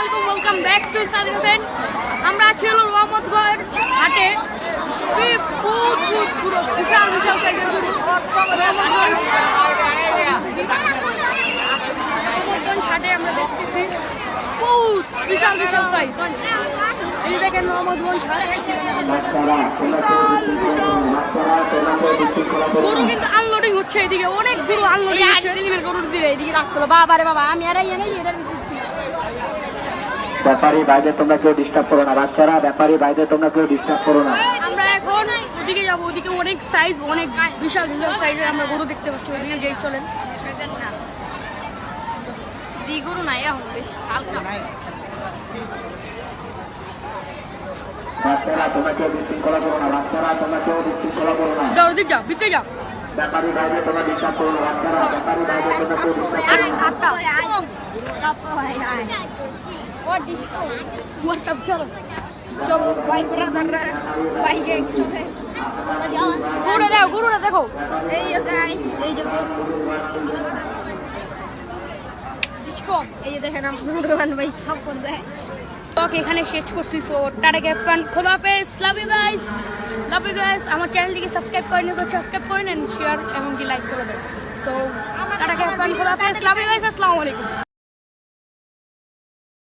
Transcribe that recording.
আলাইকুম welcome back to Sadin Hossain. আমরা আছি হলো রহমতগড় হাটে। এই বহুত বহুত পুরো বিশাল বিশাল সাইজের গরু। রহমতগঞ্জ রহমতগঞ্জ হাটে আমরা দেখতেছি। বহুত বিশাল বিশাল সাইজ এই দেখেন রহমতগঞ্জ হাট। বিশাল বিশাল গরু কিন্তু আনলোডিং হচ্ছে এদিকে। অনেক গরু আনলোডিং হচ্ছে। গরুর দিলে এদিকে রাখছিল। বাবা রে বাবা আমি আর এটার ভিতরে ব্যাপারী বাইরে তোমরা কেউ ডিস্টার্ব করো না। বাচ্চারা ব্যাপারী বাইরে তোমরা কেউ ডিস্টার্ব করো না। আমরা এখন ওদিকে যাব। ওদিকে অনেক সাইজ অনেক বিশাল বিশাল সাইজের আমরা গরু দেখতে পাচ্ছি। ওদিকে যেই চলেন। দি গরু নাই এখন বেশ হালকা। বাচ্চারা তোমরা কেউ বিশৃঙ্খলা করো না। বাচ্চারা তোমরা কেউ বিশৃঙ্খলা করো না। যাও ওদিক যাও ভিতরে যাও। ব্যাপারী বাইরে তোমরা ডিস্টার্ব করো না। বাচ্চারা ব্যাপারী বাইরে তোমরা কেউ ডিস্টার্ব করো না। দেখো। এই যে ডিস্কো এই দেখেন রোহান ভাই দেয় এখানে শেষ করছি সো টাটা ক্যাপ্টান খোদা হাফেজ। Love you guys love you guys আমার চ্যানেলটিকে সাবস্ক্রাইব করে নিতে সাবস্ক্রাইব করে নেন শেয়ার এমনকি লাইক করে দেন। সো টাটা খোদা হাফেজ। লাভ ইউ গাইস আসসালামু আলাইকুম।